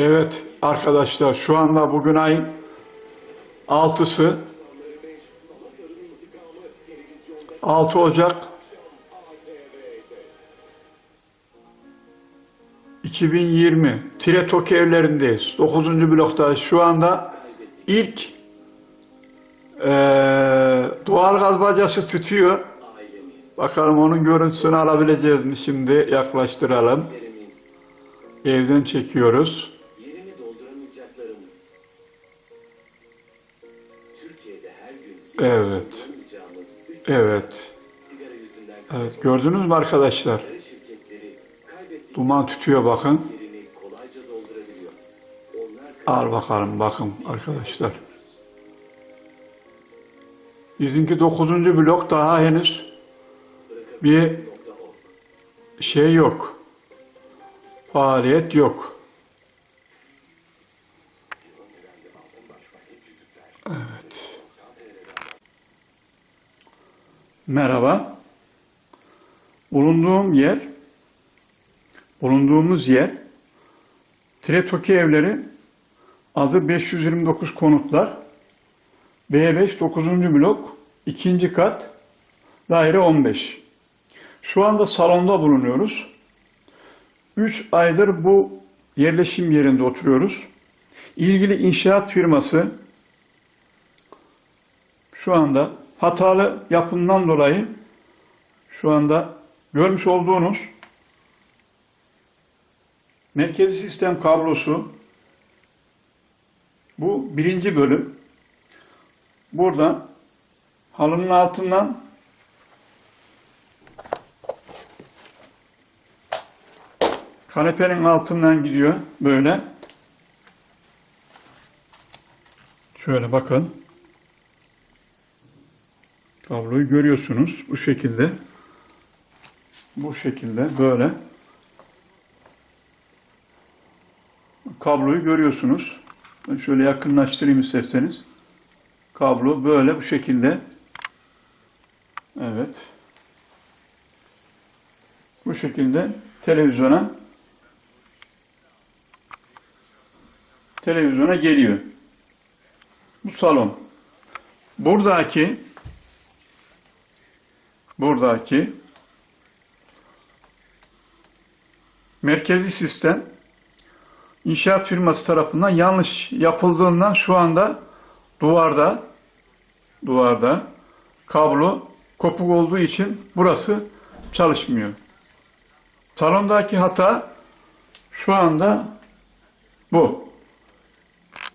Evet arkadaşlar şu anda bugün ayın 6'sı 6 Ocak 2020 Tire Toki evlerindeyiz. 9. bloktayız. Şu anda ilk eee doğal gaz bacası tütüyor. Bakalım onun görüntüsünü alabileceğiz mi şimdi yaklaştıralım. Evden çekiyoruz. Evet. Evet. Evet gördünüz mü arkadaşlar? Duman tütüyor bakın. Al bakalım bakın arkadaşlar. Bizimki 9. blok daha henüz bir şey yok. Faaliyet yok. Evet. Merhaba. Bulunduğum yer, bulunduğumuz yer Tretoki evleri adı 529 konutlar. B5 9. blok 2. kat daire 15. Şu anda salonda bulunuyoruz. 3 aydır bu yerleşim yerinde oturuyoruz. İlgili inşaat firması şu anda hatalı yapımdan dolayı şu anda görmüş olduğunuz merkezi sistem kablosu bu birinci bölüm. Burada halının altından kanepenin altından gidiyor böyle. Şöyle bakın. Kabloyu görüyorsunuz bu şekilde. Bu şekilde böyle. Kabloyu görüyorsunuz. Ben şöyle yakınlaştırayım isterseniz. Kablo böyle bu şekilde. Evet. Bu şekilde televizyona televizyona geliyor. Bu salon. Buradaki buradaki merkezi sistem inşaat firması tarafından yanlış yapıldığından şu anda duvarda duvarda kablo kopuk olduğu için burası çalışmıyor. Salondaki hata şu anda bu.